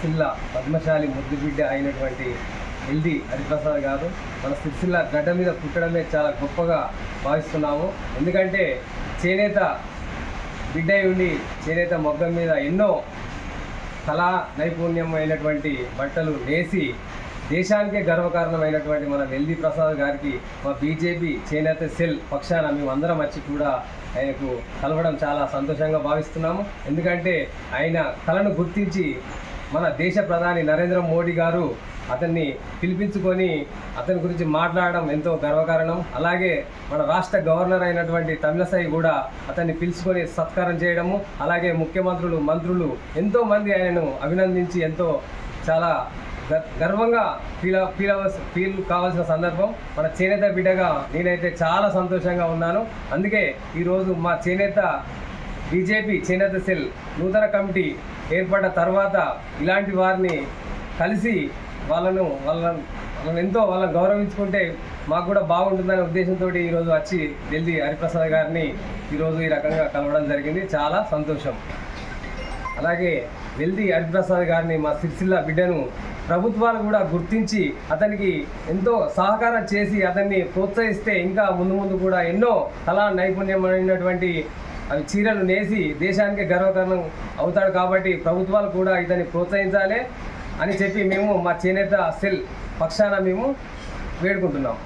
సిరిసిల్ల పద్మశాలి ముద్దుబిడ్డ అయినటువంటి ఎల్డి హరిప్రసాద్ గారు మన సిరిసిల్ల గడ్డ మీద పుట్టడమే చాలా గొప్పగా భావిస్తున్నాము. ఎందుకంటే చేనేత బిడ్డ ఉండి చేనేత మొగ్గం మీద ఎన్నో కళా నైపుణ్యం అయినటువంటి బట్టలు నేసి దేశానికే గర్వకారణమైనటువంటి మన వెల్ది ప్రసాద్ గారికి మా బీజేపీ చేనేత సెల్ పక్షాన మేమందరం వచ్చి కూడా ఆయనకు కలవడం చాలా సంతోషంగా భావిస్తున్నాము. ఎందుకంటే ఆయన కళను గుర్తించి మన దేశ ప్రధాని నరేంద్ర మోడీ గారు అతన్ని పిలిపించుకొని అతని గురించి మాట్లాడడం ఎంతో గర్వకారణం. అలాగే మన రాష్ట్ర గవర్నర్ అయినటువంటి తమిళసాయి కూడా అతన్ని పిలుచుకొని సత్కారం చేయడము అలాగే ముఖ్యమంత్రులు మంత్రులు ఎంతో మంది ఆయనను అభినందించి ఎంతో చాలా గర్వంగా ఫీల్ ఫీల్ అవ ఫీల్ కావాల్సిన సందర్భం. మన చేనేత బిడ్డగా నేనైతే చాలా సంతోషంగా ఉన్నాను. అందుకే ఈరోజు మా చేనేత బీజేపీ చేనేత సెల్ నూతన కమిటీ ఏర్పడ్డ తర్వాత ఇలాంటి వారిని కలిసి వాళ్ళను వాళ్ళను వాళ్ళని ఎంతో వాళ్ళని గౌరవించుకుంటే మాకు కూడా బాగుంటుందనే ఉద్దేశంతో ఈరోజు వచ్చి ఢిల్లీ హరిప్రసాద్ గారిని ఈరోజు ఈ రకంగా కలవడం జరిగింది. చాలా సంతోషం. అలాగే వెల్ది హరిప్రసాద్ గారిని మా సిరిసిల్ల బిడ్డను ప్రభుత్వాలు కూడా గుర్తించి అతనికి ఎంతో సహకారం చేసి అతన్ని ప్రోత్సహిస్తే ఇంకా ముందు ముందు కూడా ఎన్నో కళా నైపుణ్యమైనటువంటి అవి చీరలు నేసి దేశానికి గర్వకారణం అవుతాడు కాబట్టి ప్రభుత్వాలు కూడా ఇతన్ని ప్రోత్సహించాలి అని చెప్పి మేము మా చేనేత సెల్ పక్షాన మేము వేడుకుంటున్నాం.